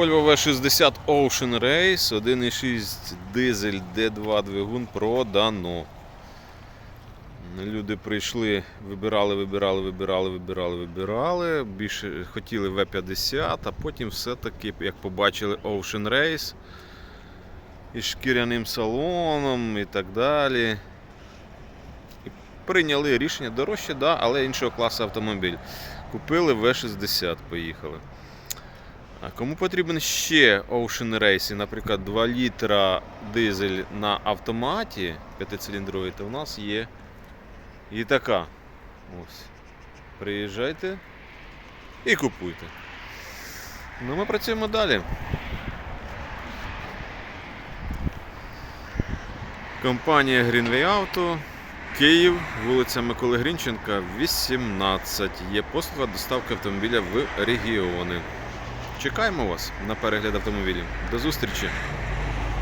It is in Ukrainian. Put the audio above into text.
Volvo V60 Ocean Race, 1.6 дизель D2 двигун продано. Люди прийшли, вибирали, вибирали, вибирали, вибирали, вибирали. Більше хотіли V50, а потім все-таки, як побачили Ocean Race із шкіряним салоном і так далі. І прийняли рішення дорожче, да, але іншого класу автомобіль. Купили V60, поїхали. А кому потрібен ще Ocean Race, наприклад, 2 літра дизель на автоматі 5-циліндровий, то в нас є і така. Ось. Приїжджайте і купуйте. Ну, ми працюємо далі. Компанія Greenway Auto, Київ, вулиця Миколи Грінченка, 18. Є послуга доставки автомобіля в регіони. Чекаємо вас на перегляд автомобілів. До зустрічі!